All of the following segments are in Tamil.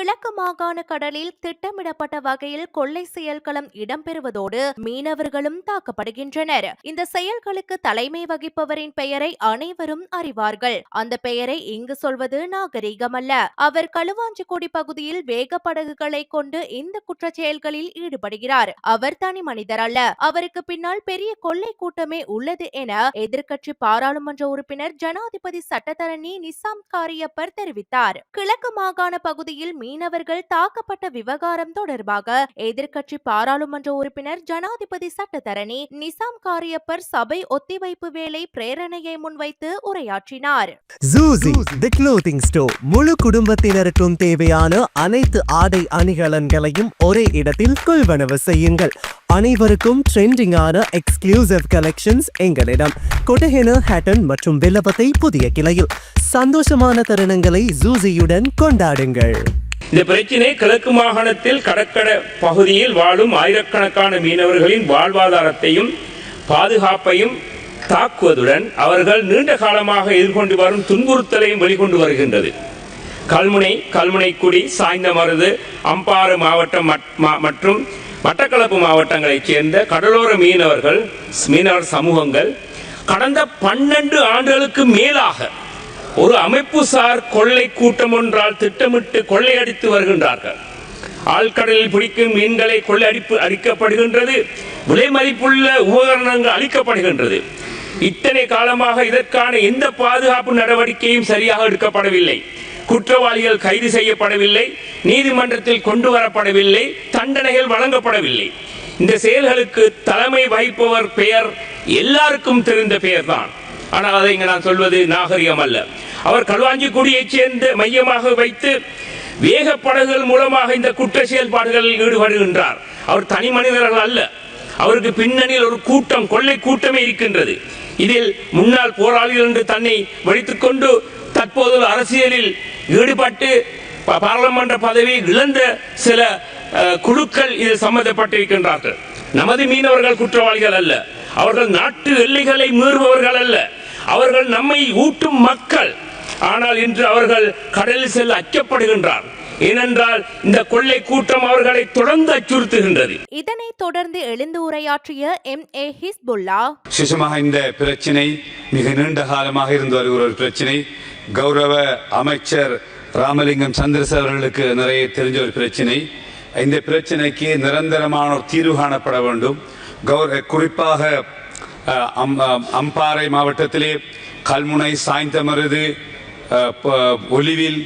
கிழக்கு மாகாண கடலில் திட்டமிடப்பட்ட வகையில் கொள்ளை செயல்களும் இடம்பெறுவதோடு மீனவர்களும் தாக்கப்படுகின்றனர். இந்த செயல்களுக்கு தலைமை வகிப்பவரின் பெயரை அனைவரும் அறிவார்கள். அந்த பெயரை இங்கு சொல்வது நாகரீகமல்ல. அவர் களுவாஞ்சிக்குடி பகுதியில் வேகப்படகுகளை கொண்டு இந்த குற்ற செயல்களில் ஈடுபடுகிறார். அவர் தனி மனிதர் அல்ல. அவருக்கு பின்னால் பெரிய கொள்ளை கூட்டமே உள்ளது என எதிர்க்கட்சி பாராளுமன்ற உறுப்பினர் ஜனாதிபதி சட்டத்தரணி நிசாம் காரியப்பர் தெரிவித்தார். கிழக்கு மாகாண பகுதியில் மீன் மீனவர்கள் தாக்கப்பட்ட விவகாரம் தொடர்பாக எதிர்க்கட்சி பாராளுமன்ற உறுப்பினர் ஜனாதிபதி சட்டத்தரணி நிசாம் காரியப்பர் சபை ஒத்திவைப்பு வேலை பிரேரணையை முன்வைத்து உரையாற்றினார். தி முழு குடும்பத்தினருக்கும் தேவையான அனைத்து ஆடை அணிகலன்களையும் ஒரே இடத்தில் கொள்வனவு செய்யுங்கள். அனைவருக்கும் ட்ரெண்டிங்கான எக்ஸ்க்ளூசிவ் கலெக்ஷன்ஸ் எங்களிடம். கொட்டஹென ஹேட்டன் மற்றும் வில்லபத்தை புதிய கிளையில். சந்தோஷமான தருணங்களை ஜூசியுடன் கொண்டாடுங்கள். இந்த பிரச்சினை கிழக்கு மாகாணத்தில் கடற்கரை பகுதியில் வாழும் ஆயிரக்கணக்கான மீனவர்களின் வாழ்வாதாரத்தையும் பாதுகாப்பையும் தாக்குவதுடன் அவர்கள் நீண்ட காலமாக எதிர்கொண்டு வரும் துன்புறுத்தலையும் வெளிக்கொண்டு வருகின்றது. கல்முனை கல்முனைக்குடி சாய்ந்தமருது அம்பாறு மாவட்டம் மட்- மா- மற்றும் மட்டக்களப்பு மாவட்டங்களைச் சேர்ந்த கடலோர மீனவர்கள் மீனவர் சமூகங்கள் கடந்த பன்னெண்டு ஆண்டுகளுக்கு மேலாக ஒரு அமைப்புசார் கொள்ளை கூட்டம் ஒன்றால் திட்டமிட்டு கொள்ளையடித்து வருகின்றார்கள். ஆழ்கடலில் பிடிக்கும் மீன்களை கொள்ளையடிப்பு அடிக்கப்படுகின்றது. விலை மதிப்புள்ள உபகரணங்கள் அளிக்கப்படுகின்றது. இத்தனை காலமாக இதற்கான எந்த பாதுகாப்பு நடவடிக்கையும் சரியாக எடுக்கப்படவில்லை. குற்றவாளிகள் கைது செய்யப்படவில்லை. நீதிமன்றத்தில் கொண்டு வரப்படவில்லை. தண்டனைகள் வழங்கப்படவில்லை. இந்த செயல்களுக்கு தலைமை வகிப்பவர் பெயர் எல்லாருக்கும் தெரிந்த பெயர்தான். ஆனால் அதை இங்கு நான் சொல்வது நாகரிகம் அல்ல. அவர் களுவாஞ்சிக்குடியைச் சேர்ந்த மையமாக வைத்து வேக படகுகள் மூலமாக இந்த குற்ற செயல்பாடுகளில் ஈடுபடுகின்றார். அவர் தனி மனிதர்கள் அல்ல. அவருக்கு பின்னணியில் ஒரு கூட்டம் கொள்ளை கூட்டமே இருக்கின்றது. இதில் முன்னாள் போராளிகள் என்று தன்னை வைத்துக் கொண்டு தற்போது அரசியலில் ஈடுபட்டு ப- பாராளுமன்ற பதவி இழந்த சில குழுக்கள் இதில் சம்பந்தப்பட்டிருக்கின்றார்கள் நமது மீனவர்கள் குற்றவாளிகள் அல்ல. அவர்கள் நாட்டு எல்லைகளை மீறுபவர்கள் அல்ல. அவர்கள் நம்மை ஊட்டும் மக்கள். ஆனால் இன்று அவர்கள் கடலில் செல்ல அச்சப்படுகின்றார். ஏனென்றால் இந்த கொள்ளை கூட்டம் அவர்களை தொடர்ந்து அச்சுறுத்துகின்றது. இதனைத் தொடர்ந்து எழுந்து உரையாற்றிய எம். ஏ. ஹிஸ்புல்லா. சுஷமாக இந்த பிரச்சனை மிக நீண்ட காலமாக இருந்து வருகிற ஒரு பிரச்சனை. கௌரவ அமைச்சர் ராமலிங்கம் சந்திரசேகர் அவர்களுக்கு நிறைய தெரிஞ்ச ஒரு பிரச்சனை. இந்த பிரச்சனைக்கு நிரந்தரமான ஒரு தீர்வு காணப்பட வேண்டும். கௌர குறிப்பாக அஹ், அம்- அம்- அம்பாறை மாவட்டத்திலே கல்முனை சாய்ந்தமருது ஒலிவில்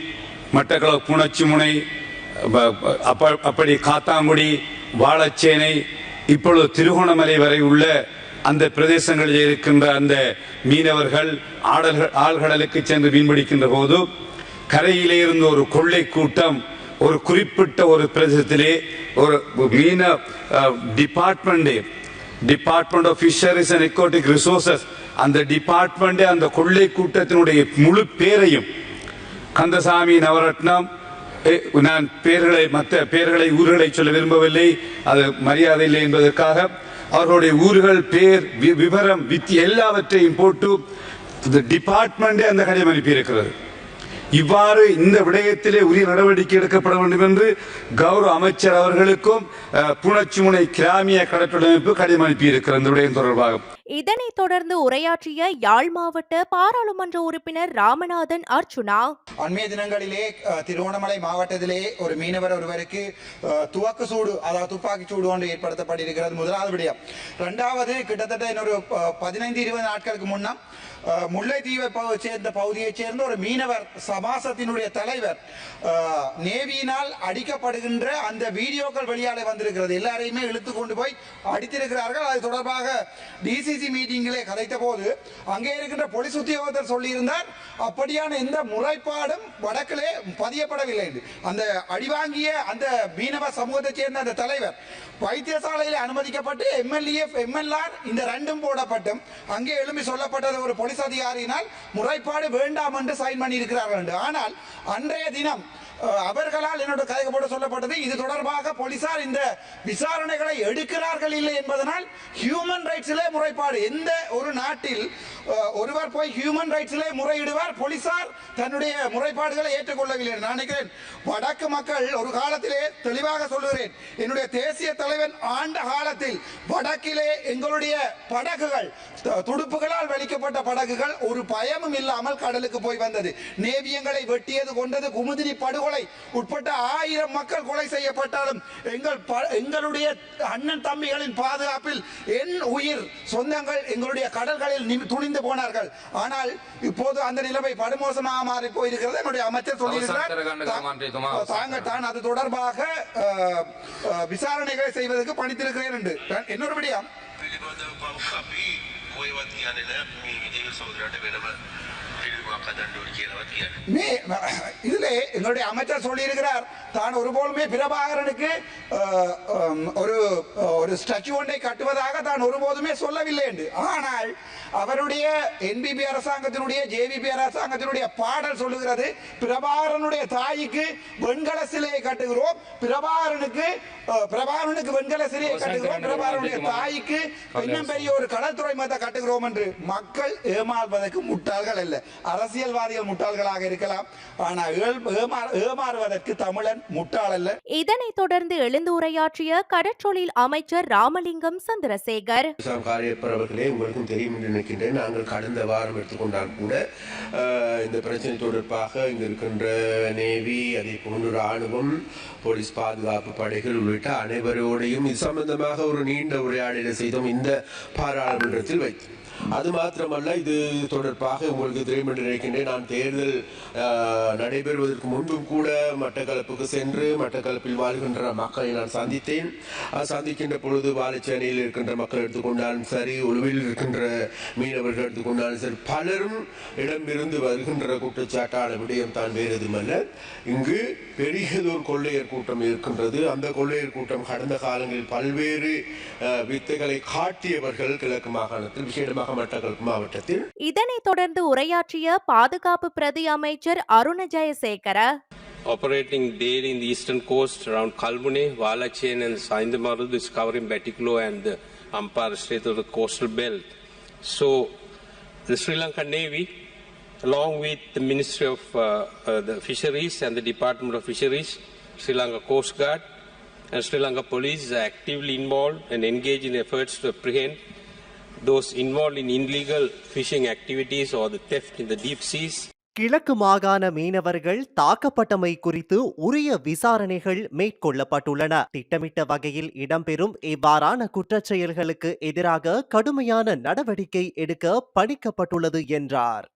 மட்டக்களப்பு புணச்சி முனை அப்ப- அப்படி காத்தாங்குடி வாழச்சேனை இப்பொழுது திருகோணமலை வரை உள்ள அந்த பிரதேசங்களில் இருக்கின்ற அந்த மீனவர்கள் ஆடல்கள் ஆழ்கடலுக்கு சென்று மீன்பிடிக்கின்ற போது கரையிலே இருந்து ஒரு கொள்ளை கூட்டம் ஒரு குறிப்பிட்ட ஒரு பிரதேசத்திலே ஒரு மீன department department of fisheries and aquatic resources அந்த டிபார்ட்மெண்ட்டே அந்த கொள்ளை கூட்டத்தினுடைய முழு பேரையும் கந்தசாமி நவரத்னம் நான் பேர்களை மற்ற பேர்களை ஊர்களை சொல்ல விரும்பவில்லை. அது மரியாதை இல்லை என்பதற்காக அவர்களுடைய ஊர்கள் பேர் விவரம் வித்தி எல்லாவற்றையும் போட்டு டிபார்ட்மெண்ட்டே அந்த கடிதம் அனுப்பியிருக்கிறது இவ்வாறு இந்த விடயத்திலே உரிய நடவடிக்கை எடுக்கப்பட வேண்டும் என்று கௌரவ அமைச்சர் அவர்களுக்கும் அஹ், புணச்சிமுனை கிராமிய கடற்றமைப்பு கடிதம் அனுப்பியிருக்கிறது இந்த விடயம் தொடர்பாக. இதனைத் தொடர்ந்து உரையாற்றிய யாழ் மாவட்ட பாராளுமன்ற உறுப்பினர் ராமநாதன் அர்ச்சுனா அண்மைய தினங்களிலே திருவோணமலை மாவட்டத்திலே ஒரு மீனவர் ஒருவருக்கு அஹ், துவக்கு சூடு அதாவது துப்பாக்கி சூடு ஒன்று ஏற்படுத்தப்பட்டிருக்கிறது. முதலாவது விடயம். இரண்டாவது கிட்டத்தட்ட இன்னொரு பதினைந்து இருபது நாட்களுக்கு முன்னம் அஹ், முல்லைத்தீவை சேர்ந்த பகுதியைச் சேர்ந்த ஒரு மீனவர் சமாசத்தினுடைய தலைவர். நேவியினால் அடிக்கப்படுகின்ற அந்த வீடியோக்கள் வெளியாலே வந்திருக்கிறது. எல்லாரையுமே இழுத்து கொண்டு போய் அடித்திருக்கிறார்கள். அது தொடர்பாக டிசிசி மீட்டிங்கிலே கதைத்த போது அங்கே இருக்கின்ற போலீஸ் உத்தியோகத்தர் சொல்லியிருந்தார் அப்படியான எந்த முறைப்பாடும் வடக்கிலே பதியப்படவில்லை அந்த அடிவாங்கிய அந்த மீனவ சமூகத்தைச் சேர்ந்த அந்த தலைவர் வைத்தியசாலையில் அனுமதிக்கப்பட்டு எம்எல்ஏ எம்எல்ஆர் இந்த ரெண்டும் போடப்பட்டும். அங்கே எழும்பி சொல்லப்பட்டது ஒரு போலீஸ் அதிகாரியினால் முறைப்பாடு வேண்டாம் என்று சைன் பண்ணியிருக்கிறார்கள் என்று. ஆனால் அன்றைய தினம் அவர்களால் என்னோட கைகப்பட சொல்லப்பட்டது. இது தொடர்பாக போலீசார் இந்த விசாரணைகளை எடுக்கிறார்கள் இல்லை என்பதனால் ஹியூமன் ரைட்ஸிலே முறைப்பாடு. எந்த ஒரு நாட்டில் ஒருவர் போய் ஹியூமன் ரைட்ஸிலே முறையிடுவார் போலீசார் தன்னுடைய முறைப்பாடுகளை ஏற்றுக்கொள்ளவில்லை நான் நினைக்கிறேன். வடக்கு மக்கள் ஒரு காலத்திலே தெளிவாக சொல்லுகிறேன். என்னுடைய தேசிய தலைவன் ஆண்ட காலத்தில் வடக்கிலே எங்களுடைய படகுகள் துடுப்புகளால் வலிக்கப்பட்ட படகுகள் ஒரு பயமும் இல்லாமல் கடலுக்கு போய் வந்தது. நேவியங்களை வெட்டியது கொண்டது குமுதினி படுகொலை கொலை உட்பட்ட ஆயிரம் மக்கள் கொலை செய்யப்பட்டாலும் எங்கள் எங்களுடைய அண்ணன் தம்பிகளின் பாதுகாப்பில் என் உயிர் சொந்தங்கள் எங்களுடைய கடல்களில் துணிந்து போனார்கள். ஆனால் இப்போது அந்த நிலைமை படுமோசமாக மாறி போயிருக்கிறது. என்னுடைய அமைச்சர் சொல்லியிருக்கிறார் தாங்கள் தான் அது தொடர்பாக விசாரணைகளை செய்வதற்கு பணித்திருக்கிறேன் என்று. இன்னொரு விடியா இதிலே எங்களுடைய அமைச்சர் சொல்லியிருக்கிறார். தான் ஒருபோதுமே பிரபாகரனுக்கு ஒரு ஒரு ஸ்டாச்சு ஒன்றை கட்டுவதாக தான் ஒருபோதுமே சொல்லவில்லை என்று. ஆனால் அவருடைய என்பிபி அரசாங்கத்தினுடைய ஜேவிபி அரசாங்கத்தினுடைய பாடல் சொல்லுகிறது பிரபாகரனுடைய தாய்க்கு வெண்கல சிலையை கட்டுகிறோம் பிரபாகரனுக்கு பிரபாகரனுக்கு வெண்கல சிலையை கட்டுகிறோம் பிரபாகரனுடைய தாய்க்கு இன்னும் பெரிய ஒரு கடற்துறை மத்த கட்டுகிறோம் என்று மக்கள் ஏமாறுவதற்கு முட்டாள்கள் அல்ல. அரசியல்வாதிகள் முட்டாள்களாக இருக்கலாம். ஆனால் ஏமாறுவதற்கு தமிழன் முட்டாள் அல்ல. இதனைத் தொடர்ந்து எழுந்து உரையாற்றிய கடற்றொழில் அமைச்சர் ராமலிங்கம் சந்திரசேகர். அவர்களே உங்களுக்கும் தெரியும் என்று நினைக்கின்றேன். நாங்கள் கடந்த வாரம் எடுத்துக்கொண்டால் கூட இந்த பிரச்சனை தொடர்பாக இங்கு இருக்கின்ற நேவி அதே போன்று ராணுவம் போலீஸ் பாதுகாப்பு படைகள் உள்ளிட்ட அனைவரோடையும் இது சம்பந்தமாக ஒரு நீண்ட உரையாடலை செய்தோம். இந்த பாராளுமன்றத்தில் வைத்து அது மாத்திரமல்ல இது தொடர்பாக உங்களுக்கு தெரியும் என்று நினைக்கின்றேன். நான் தேர்தல் நடைபெறுவதற்கு முன்பும் கூட மட்டக்களப்புக்கு சென்று மட்டக்களப்பில் வாழ்கின்ற மக்களை நான் சந்தித்தேன். சந்திக்கின்ற பொழுது வாழைச்சேனையில் இருக்கின்ற மக்கள் எடுத்துக்கொண்டாலும் சரி உழுவில் இருக்கின்ற மீனவர்கள் எடுத்துக்கொண்டாலும் சரி பலரும் இடமிருந்து வருகின்ற குற்றச்சாட்டான விடயம் தான் வேறு எதுவுமல்ல. இங்கு பெரியதொரு கொள்ளையர் கூட்டம் இருக்கின்றது. அந்த கொள்ளையர் கூட்டம் கடந்த காலங்களில் பல்வேறு வித்தைகளை காட்டியவர்கள் கிழக்கு மாகாணத்தில் விசேடமாக மட்டக்களப்பு மாவட்டத்தில் இதனைத் தொடர்ந்து உரையாற்றிய பாதுகாப்பு பிரதி அமைச்சர் Aruna Jayasekara operating daily in the eastern coast around Kalbune, Valachain and Saindamarudu is covering Batiklo and the Ampara Strait of the coastal belt. So the Sri Lankan Navy, along with the Ministry of uh, uh, the Fisheries and the Department of Fisheries, Sri Lanka Coast Guard and Sri Lanka Police are actively involved and engaged in efforts to apprehend those involved in illegal fishing activities or the theft in the deep seas. கிழக்கு மாகாண மீனவர்கள் தாக்கப்பட்டமை குறித்து உரிய விசாரணைகள் மேற்கொள்ளப்பட்டுள்ளன. திட்டமிட்ட வகையில் இடம்பெறும் இவ்வாறான குற்றச்செயல்களுக்கு எதிராக கடுமையான நடவடிக்கை எடுக்க பணிக்கப்பட்டுள்ளது என்றார்.